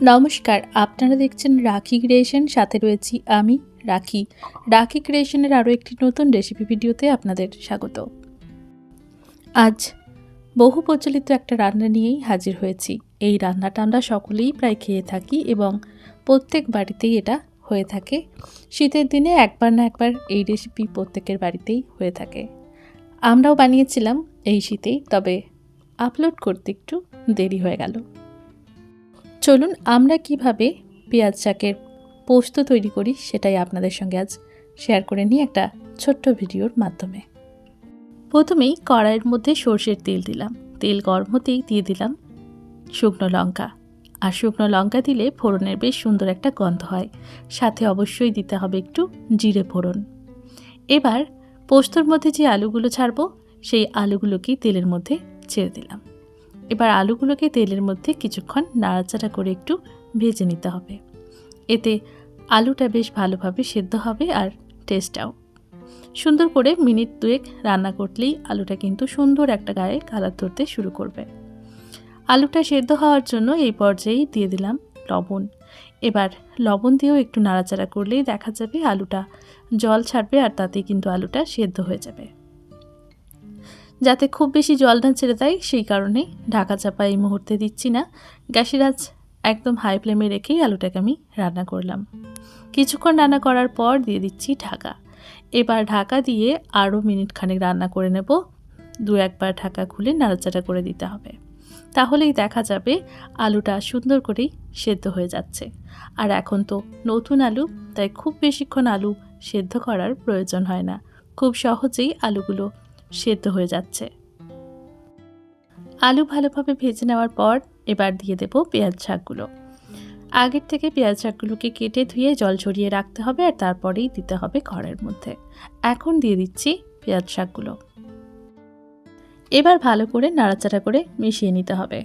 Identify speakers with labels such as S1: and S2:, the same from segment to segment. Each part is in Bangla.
S1: নমস্কার, আপনারা দেখছেন রাখি ক্রিয়েশন, সাথে রয়েছি আমি, রাখি। রাখি ক্রিয়েশনের আরও একটি নতুন রেসিপি ভিডিওতে আপনাদের স্বাগত। আজ বহু প্রচলিত একটা রান্না নিয়েই হাজির হয়েছি। এই রান্নাটা আমরা সকলেই প্রায় খেয়ে থাকি এবং প্রত্যেক বাড়িতেই এটা হয়ে থাকে। শীতের দিনে একবার না একবার এই রেসিপি প্রত্যেকের বাড়িতেই হয়ে থাকে। আমরাও বানিয়েছিলাম এই শীতেই, তবে আপলোড করতে একটু দেরি হয়ে গেল। চলুন আমরা কীভাবে পেঁয়াজ শাকের পোস্ত তৈরি করি সেটাই আপনাদের সঙ্গে আজ শেয়ার করে নিই একটা ছোট্ট ভিডিওর মাধ্যমে। প্রথমেই কড়াইয়ের মধ্যে সর্ষের তেল দিলাম। তেল গরম হতেই দিয়ে দিলাম শুকনো লঙ্কা। আর শুকনো লঙ্কা দিলে ফোড়নের বেশ সুন্দর একটা গন্ধ হয়। সাথে অবশ্যই দিতে হবে একটু জিরে ফোড়ন। এবার পোস্তর মধ্যে যে আলুগুলো ছাড়বো, সেই আলুগুলোকেই তেলের মধ্যে ছেড়ে দিলাম। এবার আলুগুলোকে তেলের মধ্যে কিছুক্ষণ নাড়াচাড়া করে একটু ভেজে নিতে হবে। এতে আলুটা বেশ ভালোভাবে সেদ্ধ হবে আর টেস্টটাও সুন্দর করে মিনিট দুয়েক রান্না করলেই আলুটা কিন্তু সুন্দর একটা গায়ে কালার ধরতে শুরু করবে। আলুটা সেদ্ধ হওয়ার জন্য এই পর্যায়েই দিয়ে দিলাম লবণ। এবার লবণ দিয়েও একটু নাড়াচাড়া করলেই দেখা যাবে আলুটা জল ছাড়বে আর তাতে কিন্তু আলুটা সেদ্ধ হয়ে যাবে। যাতে খুব বেশি জল না ছেড়ে দেয়, সেই কারণে ঢাকা চাপা এই মুহূর্তে দিচ্ছি না। গ্যাসের আজ একদম হাই ফ্লেমে রেখেই আলুটাকে আমি রান্না করলাম। কিছুক্ষণ রান্না করার পর দিয়ে দিচ্ছি ঢাকা। এবার ঢাকা দিয়ে আরও মিনিট খানেক রান্না করে নেব। দু একবার ঢাকা খুলে নাড়াচাড়া করে দিতে হবে। তাহলেই দেখা যাবে আলুটা সুন্দর করেই সেদ্ধ হয়ে যাচ্ছে। আর এখন তো নতুন আলু, তাই খুব বেশিক্ষণ আলু সেদ্ধ করার প্রয়োজন হয় না। খুব সহজেই আলুগুলো সেদ্ধ হয়ে যাচ্ছে। আলু ভালোভাবে ভেজে নেওয়ার পর এবার দিয়ে দেব পেঁয়াজ শাকগুলো। আগের থেকে পেঁয়াজ শাকগুলোকে কেটে ধুয়ে জল ছড়িয়ে রাখতে হবে আর তারপরেই দিতে হবে ঘরের মধ্যে। এখন দিয়ে দিচ্ছি পেঁয়াজ শাকগুলো। এবার ভালো করে নাড়াচাড়া করে মিশিয়ে নিতে হবে।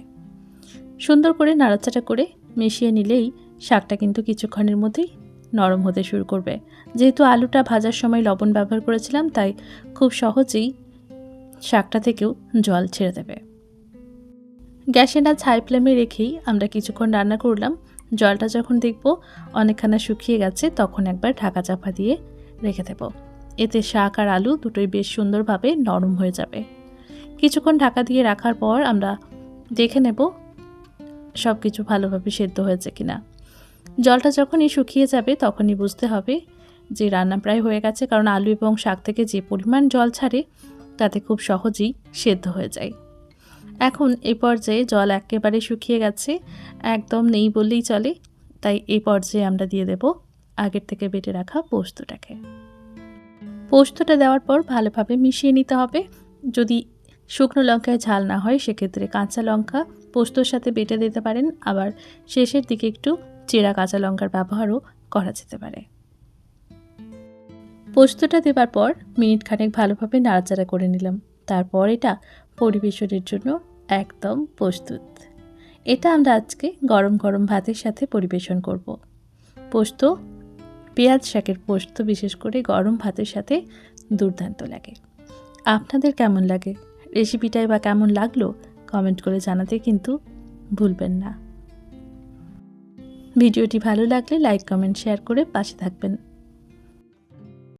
S1: সুন্দর করে নাড়াচাড়া করে মিশিয়ে নিলেই শাকটা কিন্তু কিছুক্ষণের মধ্যেই নরম হতে শুরু করবে। যেহেতু আলুটা ভাজার সময় লবণ ব্যবহার করেছিলাম, তাই খুব সহজেই শাকটা থেকেও জল ছেড়ে দেবে। গ্যাসে না ছাই ফ্লেমে রেখেই আমরা কিছুক্ষণ রান্না করলাম। জলটা যখন দেখব অনেকখানা শুকিয়ে গেছে, তখন একবার ঢাকা চাপা দিয়ে রেখে দেব। এতে শাক আর আলু দুটোই বেশ সুন্দরভাবে নরম হয়ে যাবে। কিছুক্ষণ ঢাকা দিয়ে রাখার পর আমরা দেখে নেব সব কিছু ভালোভাবে সেদ্ধ হয়েছে কিনা। জলটা যখনই শুকিয়ে যাবে, তখনই বুঝতে হবে যে রান্না প্রায় হয়ে গেছে, কারণ আলু এবং শাক থেকে যে পরিমাণ জল ছাড়ে তাতে খুব সহজেই সেদ্ধ হয়ে যায়। এখন এ পর্যায়ে জল একেবারে শুকিয়ে গেছে, একদম নেই বললেই চলে, তাই এই পর্যায়ে আমরা দিয়ে দেব আগের থেকে বেটে রাখা পোস্তটাকে। পোস্তটা দেওয়ার পর ভালোভাবে মিশিয়ে নিতে হবে। যদি শুকনো লঙ্কায় ঝাল না হয়, সেক্ষেত্রে কাঁচা লঙ্কা পোস্তর সাথে বেটে দিতে পারেন। আবার শেষের দিকে একটু চেরা কাঁচা লঙ্কার ব্যবহারও করা যেতে পারে। পোস্তটা দেবার পর মিনিট খানেক ভালোভাবে নাড়াচাড়া করে নিলাম। তারপর এটা পরিবেশনের জন্য একদম প্রস্তুত। এটা আমরা আজকে গরম গরম ভাতের সাথে পরিবেশন করব। পোস্ত, পেঁয়াজ শাকের পোস্ত বিশেষ করে গরম ভাতের সাথে দুর্দান্ত লাগে। আপনাদের কেমন লাগে? রেসিপিটাই বা কেমন লাগল? কমেন্ট করে জানাতে কিন্তু ভুলবেন না। ভিডিওটি ভালো লাগলে লাইক, কমেন্ট, শেয়ার করে পাশে থাকবেন।